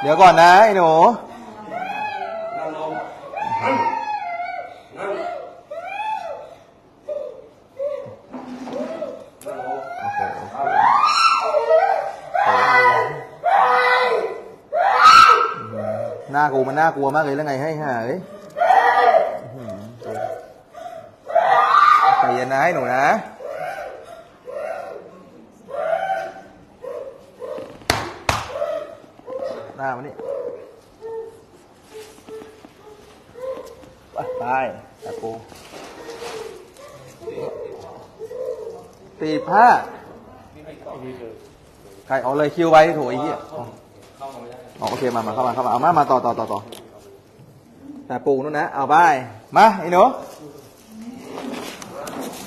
เดี๋ยวก่อนนะไอ้หนูนั่งลงนั่งนั่งนั่งลงโอเคโอเคหน้ากูมันน่ากลัวมากเลยแล้วไงให้ห่าเอ้ยอื้อหือใจเย็นนะไอ้หนูนะ หน้ามันนี่ไปไปตะกูตีผ้าใครเอาเลยคิวไว้โถไอ้เหี้ยอ๋ออ๋อโอเคมามาเข้ามาเข้ามาเอามามาต่อต่อต่อต่อแต่ปูนู่นนะเอาไปมาไอ้หนู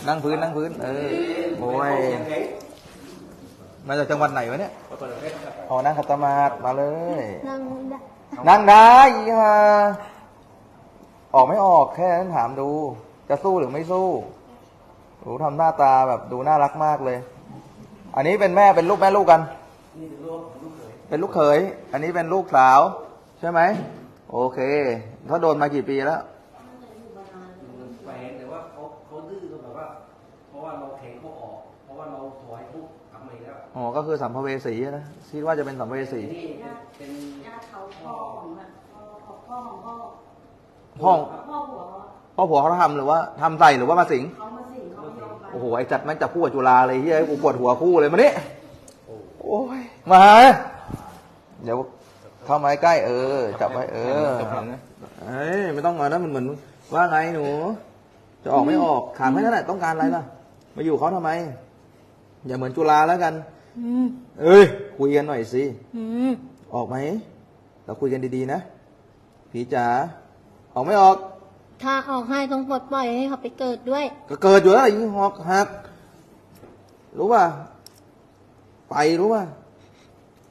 นั่งพื้นนั่งพื้นเออโอ้ย มาจากจังหวัดไหนวะเนี่ยอ๋อนั่งขัตมาดมาเลย นั่งได้นั่งได้อีห่าออกไม่ออกแค่นั้นถามดู จะสู้หรือไม่สู้หนูทำหน้าตาแบบดูน่ารักมากเลย อันนี้เป็นแม่เป็นลูกแม่ลูกกัน เป็นลูกเขย อันนี้เป็นลูกสาว ใช่ไหม โอเคเขาโดนมากี่ปีแล้ว อีกแล้วอ๋อ ก็คือสัมภเวสีนะคิดว่าจะเป็นสัมภเวสี นี่เป็นญาติเขาพ่อของมันพ่อของพ่อของพ่อห้องพ่อผัวพ่อผัวเขาทำหรือว่าทำใส่หรือว่ามาสิง เขามาสิงเขาไม่ยอมไปโอ้โห ไอ้จัดแม่งจับคู่กับจุฬาเลยเฮ้ยกูปวดหัวคู่เลยมานี่โอ้ย มา เดี๋ยวเข้ามาใกล้เออ จับไว้เออเอ้ยไม่ต้องมานะมันเหมือนว่าไงหนู จะออกไม่ออกถามแค่นั้นแหละต้องการอะไรล่ะ มาอยู่เขาทำไม อย่าเหมือนจุฬาแล้วกัน อืมเอ้ย คุยกันหน่อยสิ อืมออกไหม เราคุยกันดีๆนะ ผีจ๋า ออกไม่ออก ถ้าออกให้ต้องปลดปล่อยให้เขาไปเกิดด้วย ก็เกิดอยู่แล้วไอ้หอกหัก รู้ป่ะ ไปรู้ป่ะ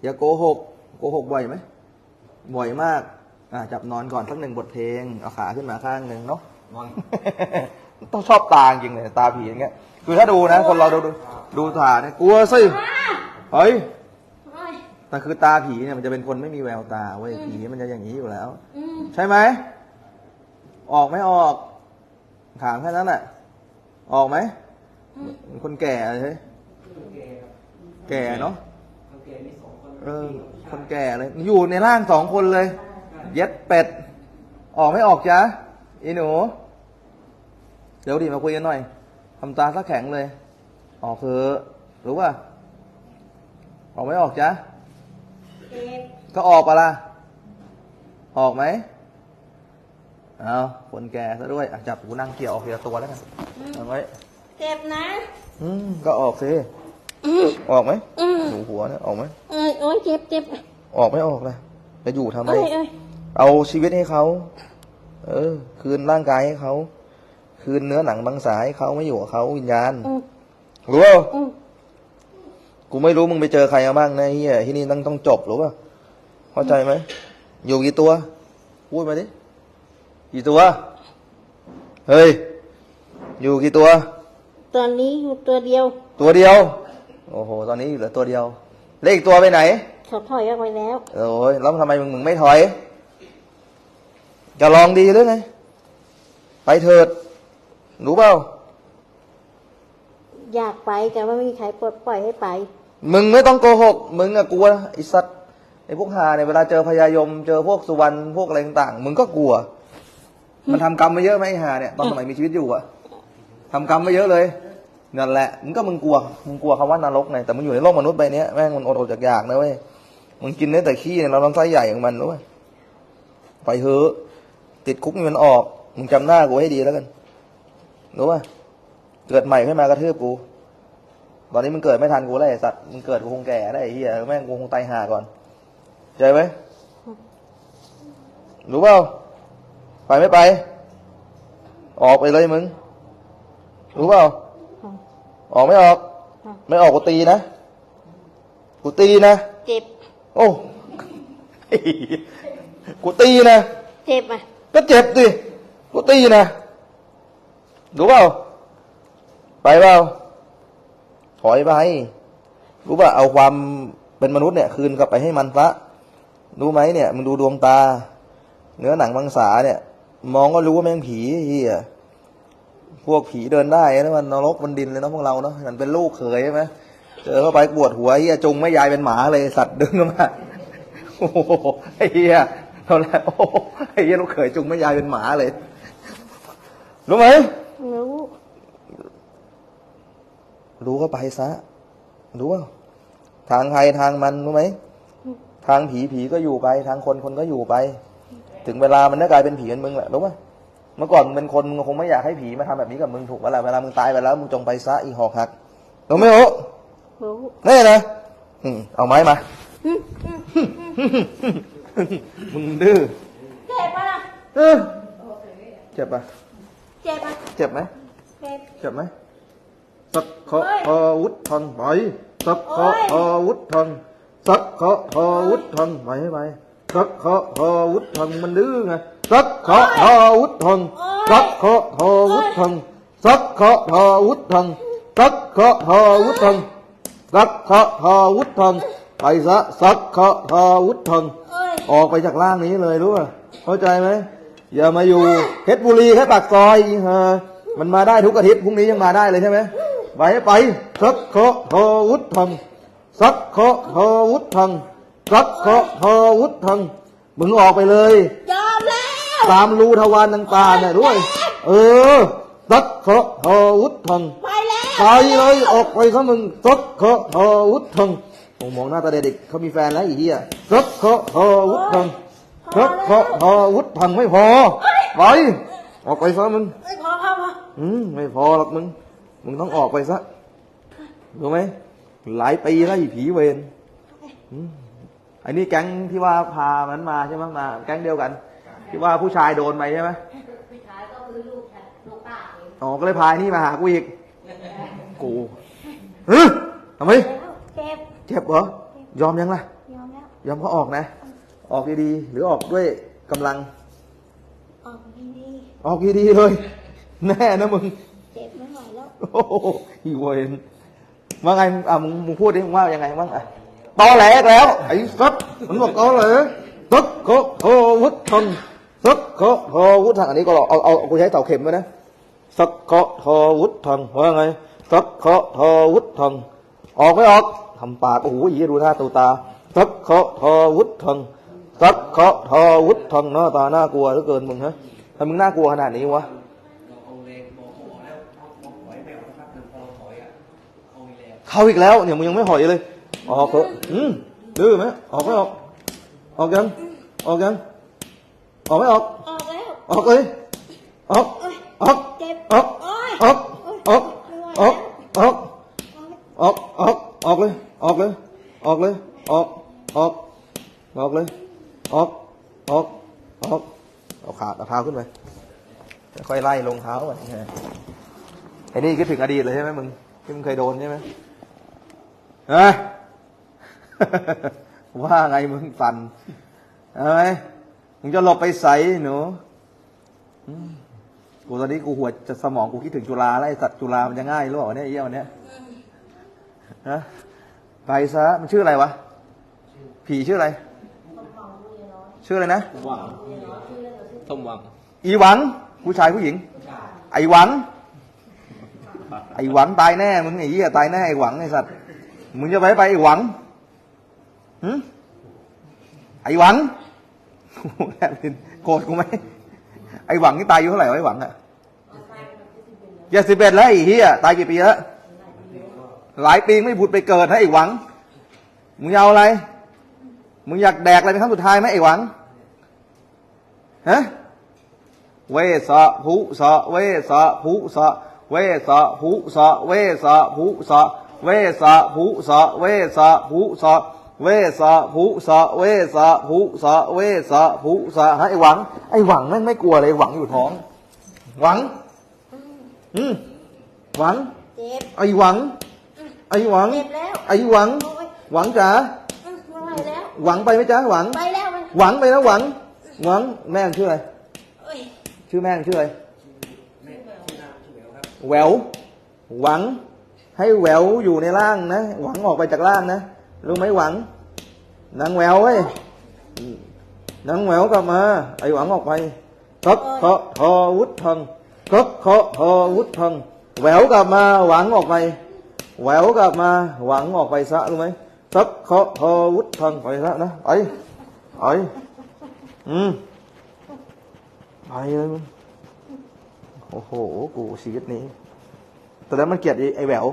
อย่าโกหก โกหกบ่อยไหม บ่อยมาก อะจับนอนก่อนสักหนึ่งบทเพลง เอาขาขึ้นมาข้างหนึ่งเนาะ นอน ต้องชอบตาจริงเลย ตาผีอย่างเงี้ย คือถ้าดูนะ คนเราดูดูดูตาเนี่ยกลัวสิเฮ้ยแต่คือตาผีเนี่ยมันจะเป็นคนไม่มีแววตาเว้ยผีมันจะอย่างนี้อยู่แล้วอืมใช่ไหม ออกไม่ออก ถามแค่นั้นแหละออกไหมเหมือนคนแก่เลยเฮ้ยแกครับแก่เนาะคนแกมีสองคนเออคนแก่เลย อยู่ในร่างสองคนเลย เย็ดเป็ด ออกไม่ออกจ้ะอีหนู เดี๋ยวดิมาคุยกันหน่อย ทำตาสักแข็งเลย ออกเถอะรู้ป่ะออกไม่ออกจ้ะเจ็บก็ออกปะล่ะ ออกไหมเอาคนแก่ซะด้วยอะจับกูนั่งเกี่ยวออกทีละตัวแล้วกันเอาไว้เจ็บนะ อืมก็ออกสิอืมออกไหมอืมหนูหัวเนี่ยออกไหมเอ้ยโอ้ยเจ็บเจ็บออกไม่ออกเลยจะอยู่ทำไม เอ้ยเอ้ยเอาชีวิตให้เขา เออ คืนร่างกายให้เขา คืนเนื้อหนังบางสายให้เขาไม่อยู่กับเขาวิญญาณอืมรู้เปล่าอืมกูไม่รู้มึงไปเจอใครมาบ้างนะไอ้เฮียที่นี่ต้องต้องจบรู้ป่ะเข้าใจไหมอยู่กี่ตัวพูดมาดิกี่ตัว เฮ้ย อยู่กี่ตัว ตอนนี้อยู่ตัวเดียว ตัวเดียว โอ้โห ตอนนี้เหลือตัวเดียวเลขอีกตัวไปไหนเขาถอยออกไปแล้วโอ้ยแล้วทำไมมึงมึงไม่ถอย จะลองดีหรือไงไปเถิด รู้เปล่า อยากไปแต่ว่าไม่มีใครปลดปล่อยให้ไป มึงไม่ต้องโกหก มึงอะกลัวไอ้สัตว์ไอ้พวกหาเนี่ยเวลาเจอพญายม เจอพวกสุวรรณพวกอะไรต่างๆมึงก็กลัว มันทำกรรมมาเยอะไหมไอ้หาเนี่ยตอนสมัยมีชีวิตอยู่อะทำกรรมมาเยอะเลยนั่นแหละมึงก็มึงกลัวมึงกลัวคำว่านรกไงแต่มึงอยู่ในโลกมนุษย์ใบเนี้ยแม่งมันอดอดอยากๆนะเว้ยมึงกินได้แต่ขี้เนี่ยเราลำไส้ใหญ่ของมันรู้ไหมไปเถอะติดคุกมันออกมึงจำหน้ากูให้ดีแล้วกัน รู้ป่ะเกิดใหม่ขึ้นมากระทืบกู ตอนนี้มึงเกิดไม่ทันกูแล้วไอ้สัตว์มึงเกิดกูคงแก่ได้ไอ้เหี้ยแม่งกูคงตายห่าก่อนใจไหมรู้เปล่าไปไม่ไป ออกไปเลยมึง รู้เปล่าออกไม่ออก ไม่ออกกูตีนะกูตีนะเจ็บ โอ้กูตีนะเจ็บอะก็เจ็บดิกูตีนะ รู้เปล่า ไปเปล่า ถอยไป รู้ป่ะเอาความเป็นมนุษย์เนี่ย คืนกลับไปให้มันซะรู้ไหมเนี่ยมึงดูดวงตา เนื้อหนังมังสาเนี่ย มองก็รู้ว่าแม่งผีเฮียพวกผีเดินได้นะมันนรกมันดินเลยเนาะพวกเราเนาะมันเป็นลูกเขยใช่ไหมเจอเข้าไปปวดหัวเฮียจุงไม่ยายเป็นหมาเลยสัตว์ดึงเข้ามาโอ้โหไอ้เฮียเท่าไหร่โอ้โหไอ้เฮียลูกเขยจุงไม่ยายเป็นหมาเลยรู้ไหม รู้ รู้ก็ไปซะ รู้ว่าทางใครทางมันรู้ไหม ทางผีผีก็อยู่ไป ทางคนคนก็อยู่ไป ถึงเวลามันก็กลายเป็นผีเป็นมึงแหละรู้ป่ะเมื่อก่อนมึงเป็นคนมึงคงไม่อยากให้ผีมาทำแบบนี้กับมึงถูกปะล่ะเวลามึงตายไปแล้วมึงจงไปซะอีหอกหักรู้ไหมโอ้รู้แน่นะอืมเอาไม้มามึงดื้อเจ็บปะล่ะเออเจ็บปะเจ็บปะเจ็บไหมเจ็บ เจ็บไหมสักเคาะพอวุฒทองไปสักเคาะพอวุฒทองสักเคาะพอวุฒทองไปให้ไปสักเคาะพอวุฒทองมันดื้อไงสักเคาะพอวุฒทองสักเคาะพอวุฒทองสักเคาะพอวุฒทองสักเคาะพอวุฒทองสักเคาะพอวุฒทองไปซะสักเคาะพอวุฒทองเอ้ยออกไปจากร่างนี้เลยรู้ป่ะเข้าใจไหม อย่ามาอยู่เพชรบุรีแค่ปากซอยอีฮะมันมาได้ทุกอาทิตย์พรุ่งนี้ยังมาได้เลยใช่ไหมไปให้ไปสักเคาะพอวุฒทังสักเคาะพอวุฒทังสักเคาะพอวุฒทังมึงออกไปเลยยอมแล้วตามรูทวารต่างๆเนี่ยด้วย เออสักเคาะพอวุฒทังไปแล้วไปเลยออกไปซะมึงสักเคาะพอวุฒทังผมมองหน้าตาเด็กๆเขามีแฟนแล้วไอีเหี้ยสักเคาะพอวุฒทังเพราะเพราะพอวุฒิพังไม่พอไปออกไปซะมึงเอ้ยพอพอพออืมไม่พอหรอกมึง มึงต้องออกไปซะรู้ไหมหลายปีแล้วไอ้ผีเวรอืมไอ้นี่แก๊งที่ว่าพามันมาใช่ไหมมา แก๊งเดียวกัน ที่ว่าผู้ชายโดนไปใช่ไหมผู้ชายก็คือลูกฉันลูกป้าเองอ๋อก็เลยพาไอ้นี่มาหากูอีกกูเฮ้ยทำไมเจ็บเจ็บเหรอยอมยังล่ะ ยอมแล้วยอมเขาออกนะ ออกดีๆ หรือออกด้วยกำลัง ออกดีออกดีๆเลย แน่นะมึงๆเจ็บไม่ไหวแล้ว โอ้โหอีเวนว่าไงอะมึงมึงพูดดิมึงว่ายังไงบ้างอะตอแหลกแล้วไอ้สัตว์มันบอกตอแหลสักโคโฮวุฒทังสักโคโฮวุฒทังอันนี้ก็เอาเอาเอากูใช้เต่าเข็มไว้นะสักโคโฮวุฒทังว่าไงสักโคโฮวุฒทังออกไม่ออกทำปากโอ้โหอีดูท่าตูตาสักโคโฮวุฒทัง สักโคโฮวุฒทังหน้าตาน่ากลัวเหลือเกินมึงฮะทำไมมึงน่ากลัวขนาดนี้วะเราเอาแรงบอกเขาบอกแล้วเขาบอกถอยไม่ออกนะครับคือพอเราถอยอะเขามีแรงเข้าอีกแล้วเนี่ยมึงยังไม่หอยเลย ออกเถอะอืมดื้อไหมออกไม่ออก ออกยังออกยังออกไม่ออก ออกแล้ว ออกเลยออกออกเจ็บออกโอ้ยออกออกออกออกออกออกออกเลย ออกเลย ออกเลย ออก ออก ออกเลย ออกออกออกเอาขาเอาเท้าขึ้นไปค่อยไล่ลงเท้าไปไอ้นี่คิดถึงอดีตเลยใช่ไหมมึงที่มึงเคยโดนใช่ไหมเฮ้ยว่าไงมึงฟันเอ้ยมึงจะหลบไปใสหนูอืมกูตอนนี้กูหัวจะสมองกูคิดถึงจุฬาแล้วไอ้สัตว์จุฬามันจะง่ายหรือเปล่าเนี่ยไอ้เยี่ยวเนี่ยฮะไปซะมันชื่ออะไรวะ ผีชื่ออะไร ชื่ออะไรนะหวังสมหวังอีหวัง ผู้ชายผู้หญิง ไอหวัง ไอหวังตายแน่มึงไอ้เหี้ยตายแน่ไอหวังไอสัตว์มึงจะไปไปไอหวังหึไอหวังโอ้โหแลบลิ้นโกรธกูไหมไอหวังนี่ตายอายู่เท่าไหร่วะไอหวังอะเจ็ดสิบเอ็ดแล้วไอ้เหี้ยตายกี่ปีแล้วหลายปีไม่ผุดไปเกิดนะไอหวังมึงจะเอาอะไรมึงอยากแดกอะไรเป็นครั้งสุดท้ายไหมไอหวัง ฮะเวสะภุสะเวสะภุสะเวสะภุสะเวสะภุสะเวสะภุสะเวสะภุสะเวสะภุสะเวสะภุสะเวสะภุสะฮะไอหวัง ไอหวังแม่งไม่กลัวเลยหวังอยู่ท้อง หวัง อืมหวัง เจ็บ ไอหวัง ไอหวัง เจ็บแล้ว ไอหวัง หวังจ๋า ไม่ไหวแล้ว หวังไปไหมจ๊ะหวัง ไปแล้ว หวังไปนะหวัง หวังแม่งชื่ออะไรเอ้ยชื่อแม่งชื่ออะไรแม่ชื่อนามชื่อแหววครับแหววหวัง ให้แหววอยู่ในร่างนะหวังออกไปจากร่างนะรู้ไหมหวังนางแหววเว้ยอืมนางแหววกลับมาไอ้หวังออกไปทักเคาะทอวุฒทังทักเคาะทอวุฒทังแหววกลับมาหวังออกไปแหววกลับมาหวังออกไปซะรู้ไหมทักเคาะทอวุฒทังไปซะนะไปไป อืมไปเลยมึงโอ้โห กูชีวิตนี้ แต่แล้วมันเกลียดไอ้ไอ้แหวว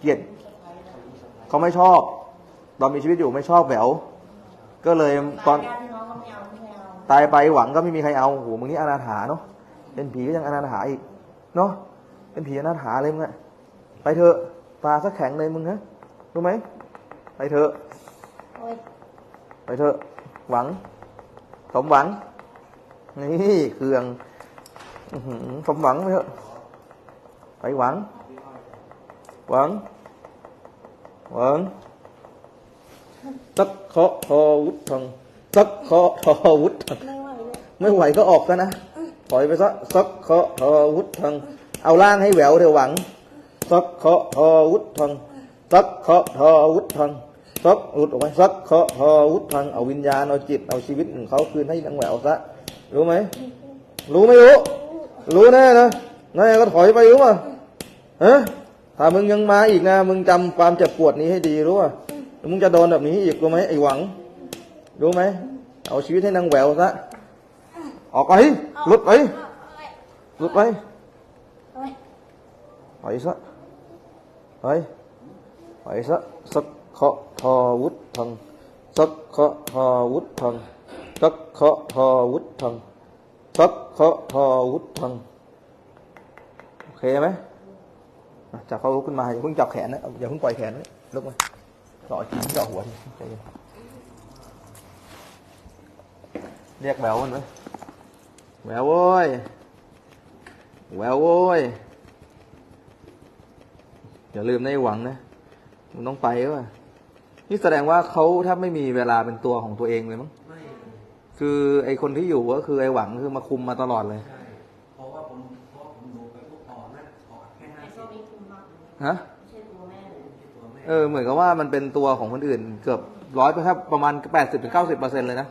เกลียดเขาไม่ชอบ ตอนมีชีวิตอยู่ไม่ชอบแหวว ก็เลยตอน ญาติพี่น้องก็ไม่เอาไม่เอาตายไปหวังก็ไม่มีใครเอาโหมึงนี่อนาถาเนาะ เป็นผีก็ยังอนาถาอีก เนาะ เป็นผีอนาถาเลยมึงอะไปเถอะตาสักแข็งเลยมึงฮะ รู้ไหม ไปเถอะ โอ้ย ไปเถอะ หวัง สมหวัง นี่เครื่องสมหวังไปเถอะไปหวัง หวัง หวังสักเคาะทอวุฒทังสักเคาะทอวุฒทังไม่ไหวเลยไม่ไหวก็ออกซะนะถอยไปซะสักเคาะทอวุฒทังเอาล่างให้แหววเถอะหวังสักเคาะทอวุฒทังสักเคาะทอวุฒทัง สักหลุดออกไปสักเคาะทอวุฒทังเอาวิญญาณเอาจิตเอาชีวิตของเขาคืนให้นางแหววซะรู้ไหมรู้ไม่รู้ รู้แน่นะนั่ก็ถอยไปรู้ป่ะฮะถ้ามึงยังมาอีกนะมึงจำความเจ็บปวดนี้ให้ดีรู้ป่ะมึงจะโดนแบบนี้อีกรู้ไหมไอ้หวัง รู้ไหมเอาชีวิตให้นางแหววซะออกไปหลุดไปหลุดไปไปซะไปไปซะสักเคาะ ทอวุฒทังสักเคาะทอวุฒทังสักเคาะทอวุฒทังสักเคาะทอวุฒทังโอเคไหมอะจับเขาขึ้นมาอย่าเพิ่งจับแขนนะอย่าเพิ่งปล่อยแขนนะลุกมาเจาะจิ้มเจาะหัวทีเรียกแหววมันไหมแหววโว้ยแหววโว้ยอย่าลืมในะไอ้หวังนะ มึงต้องไปว่ะ นี่แสดงว่าเขาถ้าไม่มีเวลาเป็นตัวของตัวเองเลยมั้งไม่คือไอคนที่อยู่ก็คือไอหวังคือมาคุมมาตลอดเลยใช่เพราะว่าผมเพราะว่าผมดูไปพวกต่อนะต่อแค่ห้าไอ้สิโซ่บมีคุมมากฮะไม่ใช่ตัวแม่เลยที่ตัวแม่เออเหมือนกับว่ามันเป็นตัวของคนอื่น เกือบร้อยถ้าประมาณแปดสิบถึงเก้าสิบเปอร์เซ็นต์เลยนะ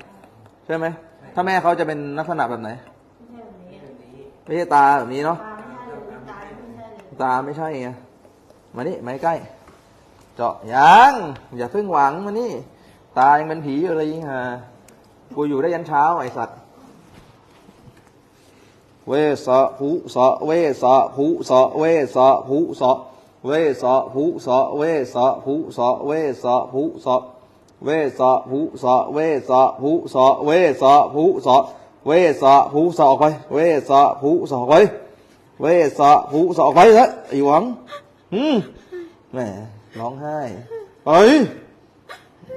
ใช่ไหมถ้าแม่เขาจะเป็นลักษณะแบบไหนไม่ใช่แบบนี้เรื่องนี้ไม่ใช่ตาแบบนี้เนาะตาไม่ใช่เลยตาไม่ใช่เลยตาไม่ใช่ไงมานี่มาใกล้ เจาะยังอย่าเพิ่งหวังมานี่ ตายังเป็นผีอยู่เลยฮะกูอยู่ได้ยันเช้าไอสัตว์ เวสะภูสะเวสะภูสะเวสะภูสะเวสะภูสะเวสะภูสะเวสะภูสะเวสะภูสะเวสะภูสะเวสะภูสะเวสะภูสะออกไป เวสะภูสะออกไป เวสะภูสะออกไปเถอะไอหวังอืมแหม ร้องไห้ไป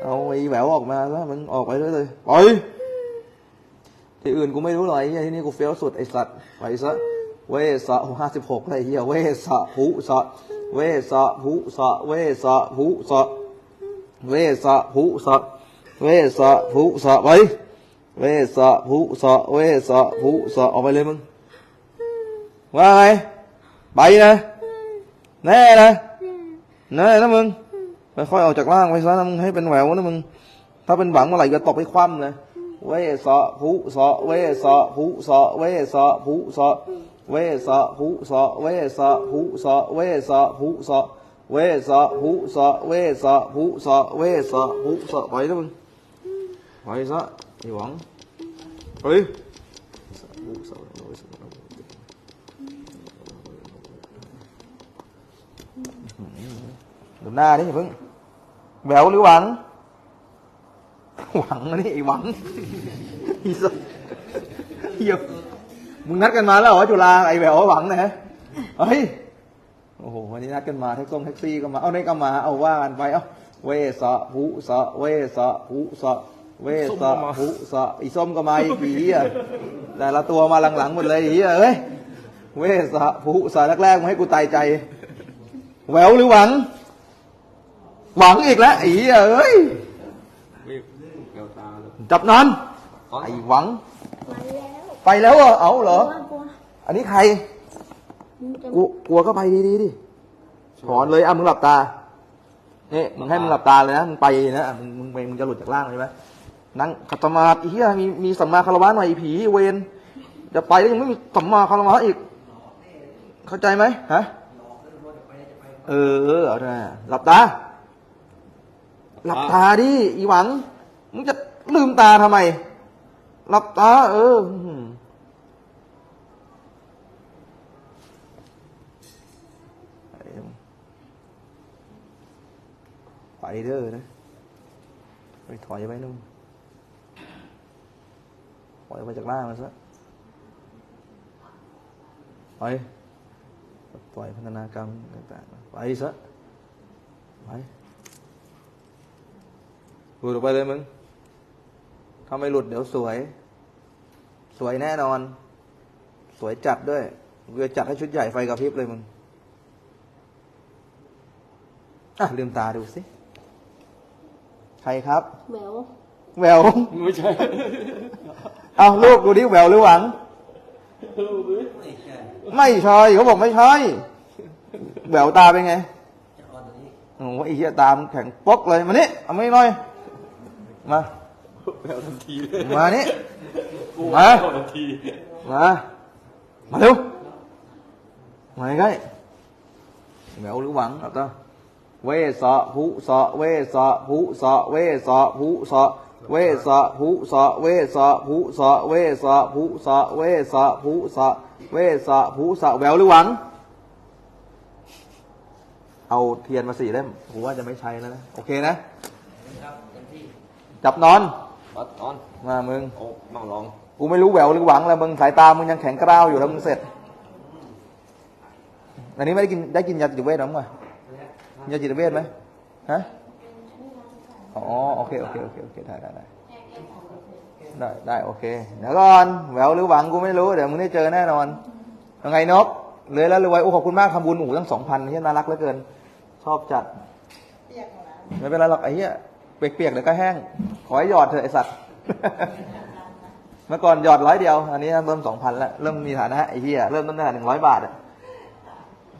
เอาไอ้แหววออกมาซะมึงออกไปเลยเลยไปที่อื่นกูไม่รู้หรอกไอ้เหี้ยที่นี่กูเฟี้ยวสุดไอ้สัตว์ไปซะเวสะห้าสิบหกไอ้เหี้ยเวสะหุสะเวสะหุสะเวสะหุสะเวสะหุสะเวสะหุสะไปเวสะหุสะเวสะหุสะออกไปเลยมึงว่าไงไปนะแน่นะ น่นะมึงค่อยๆออกจากร่างไปซะนะมึงให้เป็นแหววนะมึง ถ้าเป็นหวังเมื่อไหร่จะตกไปคว่ำเลยเวสะภูสะเวสะภูสะเวสะภูสะเวสะภูสะเวสะภูสะเวสะภูสะเวสะภูสะเวสะภูสะเวสะภูสะไปแล้วมึงไปซะไอ้หวังเฮ้ย ดูหน้าดิอย่าเพิ่งแหววหรือหวัง หวังนะนี่ไอ้หวังอีสัสเหี้ยมึงนัดกันมาแล้วเหรอจุฬาไอ้แหววหวังนะฮะเฮ้ยโอ้โหวันนี้นัดกันมาแท็กซี่แท็กซี่ก็มาเอาในก็มาเอาว่ากันไปเอาเวสะหุสะเวสะหุสะเวสะหุสะอีส้มก็มาอีกปีอะแต่ละตัวมาหลังๆหมดเลยอีอะเอ้ยเวสะหุสะแรกๆมาให้กูตายใจแหววหรือหวัง หวังอีกแล้วอีอะเอ้ยเกี่ยวตาเลยจับนอนไอ้หวังไปแล้วไปแล้วเหรอเอาเหรอ กลัวกลัวอันนี้ใครมึงจะกูกลัวก็ไปดีๆดิถอนเลยอะมึงหลับตานี่มึงให้มึงหลับตาเลยนะมึงไปนะอะมึงมึงไปมึงจะหลุดจากร่างใช่ไหมนั่งขัดสมาธิไอ้เฮียมีมีสัมมาคารวะหน่อยไอ้ผีเวนจะไปแล้วยังไม่มีสัมมาคารวะอีก เข้าใจไหมฮะเออเอาได้หลับตา หลับตาดิอีหวังมึงจะลืมตาทำไม หลับตา เอออืมไปเด้อนะไปถอยไปนู่นปล่อยมาจากล่างมาซะไปปล่อยพัฒนากรรมต่างๆไปซะไป หลุดออกไปเลยมึง ถ้าไม่หลุดเดี๋ยวสวย สวยแน่นอน สวยจัดด้วยกูจะจัดให้ชุดใหญ่ไฟกระพริบเลยมึง อะลืมตาดูสิ ใครครับแมวแวว ไม่ใช่ เอาลูกดูดิแววหรือหวัง ไม่ใช่ไม่ใช่เขาบอกไม่ใช่ แววตาเป็นไงจะเอาตัวนี้โอ้โหไอ้เหี้ยตามนแข็งป๊อกเลยมานี่เอาไม่หน่อย มาแววทันทีเลยมานี่มา ทันทีมา มาเร็ว มาใกล้แววหรือหวังเอาตาเวสะหุสะเวสะหุสะเวสะหุสะเวสะหุสะเวสะหุสะเวสะหุสะเวสะหุสะเวสะหุสะแววหรือหวัง เอาเทียนมาสี่เล่มผมว่าจะไม่ใช้แล้วนะ โอเคนะครับเต็มที่ จับนอนปัดออนมามึงโอ้มั่งลองกูไม่รู้แหววหรือหวังแล้วมึงสายตามึงยังแข็งกร้าวอยู่แล้วมึงเสร็จ อันนี้ไม่ได้กินได้กินยาจิตเวชหรอมั้งยาจิตเวชไหมฮะอ๋อโอเคโอเคโอเคโอเคได้ได้ได้ได้ได้โอเคเดี๋ยวก่อนแหววหรือหวังกูไม่รู้เดี๋ยวมึงได้เจอแน่นอนยังไงนกเลยแล้วรวยโอ้ขอบคุณมากทำบุญหมูตั้งสองพันที่น่ารักเหลือเกิน ชอบจัดไม่เป็นไรหรอกไอ้เหี้ย เปียกๆเดี๋ยวก็แห้ง ขอให้หยอดเถอะไอสัตว์ เมื่อก่อนหยอดร้อยเดียว อันนี้เริ่มสองพันแล้วเริ่มมีฐานะไอ้เหี้ยเริ่มต้นตั้งแต่หนึ่งร้อยบาทอะ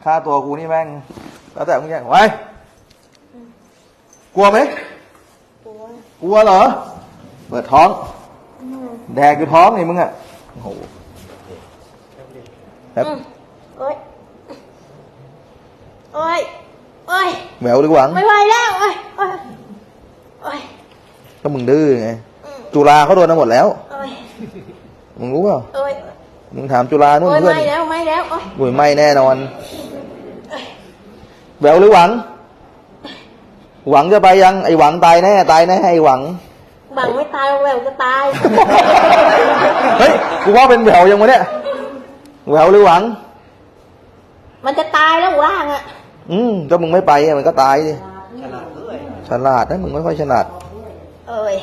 ค่าตัวกูนี่แม่ง แล้วแต่มึงแย่งไว้ กลัวไหมกลัว กลัวเหรอ เปิดท้อง แดกอยู่ท้องนี่มึงอะโอ้โหครับอืมโอ๊ยโอ๊ยโอ๊ยแหววหรือหวัง ไม่ไหวแล้วโอ๊ยโอ๊ย โอ๊ยก็มึงดื้อไง อืมจุฬาเขาโดนมาหมดแล้ว โอ๊ยมึงรู้เปล่า โอ๊ยมึงถามจุฬานู่นโอ๊ยเพื่อนไม่แล้วไม่แล้วโอ๊ยบุยไม่แน่นอนแหววหรือหวัง หวังจะไปยัง ไอหวังตายแน่ ตายแน่ไอหวัง บังไม่ตายแววจะตาย เฮ้ย กูว่าเป็นแหววยังวะเนี่ยแหววหรือหวัง มันจะตายแล้วร่างอะ อืมก็มึงไม่ไปอะมันก็ตายดิฉลาดด้วย ฉลาดนะมึงไม่ค่อยฉลาด เอ้ย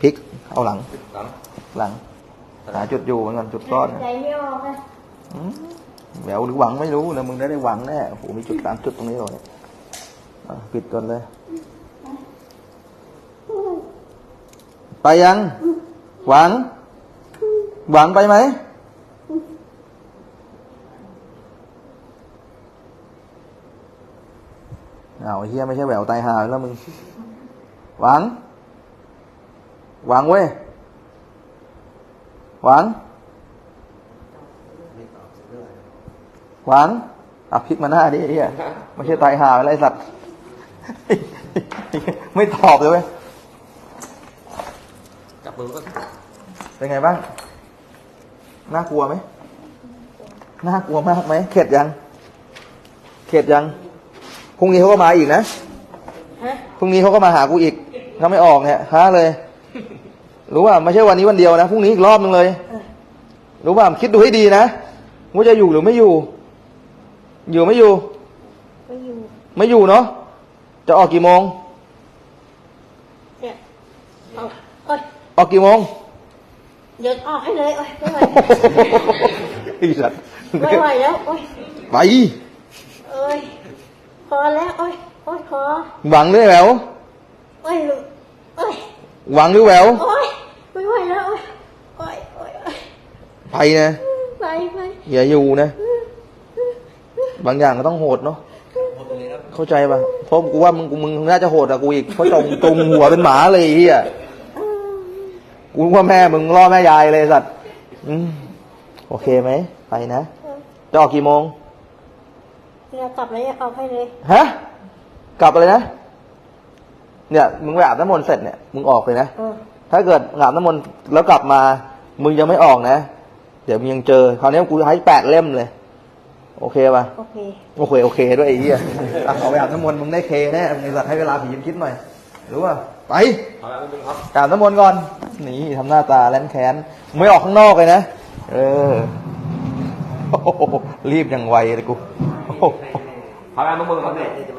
พลิก เอาหลัง หลังหลังหาจุดอยู่เหมือนกันจุดซ่อนใจไม่ออกนะอืมแหววหรือหวังไม่รู้นะมึงได้ได้หวังแน่โอ้โหมีจุดสามจุดตรงนี้เลยอะปิดก่อนเลย ไปยัง หวัง หวังไปไหม เอาไอ้เฮียไม่ใช่แหววตายหาแล้วมึง หวัง หวังเว้ย หวัง หวังเอาพลิกมาหน้าดิไอ้เฮียไม่ใช่ตายหาอะไรสัตว์ ไม่ตอบเลยเว้ย จับมือก็เป็นไงบ้าง น่ากลัวไหม น่ากลัวมากไหม เข็ดยัง เข็ดยัง พรุ่งนี้เขาก็มาอีกนะฮะพรุ่งนี้เขาก็มาหากูอีกถ้าไม่ออกเนี่ยฮะเลย รู้ว่าไม่ใช่วันนี้วันเดียวนะพรุ่งนี้อีกรอบนึงเลย รู้ว่าคิดดูให้ดีนะว่าจะอยู่หรือไม่อยู่ อยู่ไม่อยู่ ไม่อยู่ ไม่อยู่เนาะจะออกกี่โมงเนี่ยเอาโอ๊ยออกกี่โมงเดี๋ยวออกให้เลยโอ๊ยไม่ไหวไอ้สัตว์ไม่ไหวแล้วโอ๊ยไปเอ้ย พอแล้วโอ๊ยโอ๊ยพอหวังหรือแหววโอ๊ยลูกโอ๊ยหวังหรือแหววโอ๊ยไม่ไหวแล้วโอ๊ยโอ๊ยโอ๊ยโอ๊ยไปนะ ไปไปอย่าอยู่นะ บางอย่างก็ต้องโหดเนาะหมดเลยครับเข้าใจป่ะเพราะกูว่ามึงกูมึงน่าจะโหดกว่ากูอีกเพราะจงจงหัวเป็นหมาเลยไอ้เฮียกูว่าแม่มึงล่อแม่ยายเลยไอ้สัตว์อืมโอเคไหมไปนะจะออกกี่โมง เรากลับแล้วจะเอาให้เลย ฮะ กลับอะไรนะ เนี่ย มึงไปอาบน้ำมนต์เสร็จเนี่ย มึงออกเลยนะ เออ ถ้าเกิดอาบน้ำมนต์แล้วกลับมา มึงยังไม่ออกนะ เดี๋ยวมึงยังเจอ คราวนี้กูให้แปดเล่มเลย โอเคป่ะ โอเค โอเค โอเค ด้วยไอ้เหี้ยอะเอาไปอาบน้ำมนต์มึงได้เคแน่มึงสัตว์ให้เวลาผีมันคิดหน่อย รู้ป่ะ ไป เอาละมึงครับ อาบน้ำมนต์ก่อน นี่ทำหน้าตาแลนแค้นมึงไม่ออกข้างนอกเลยนะ เออโอ้โหรีบอย่างไวเลยกู โอ้โหเอ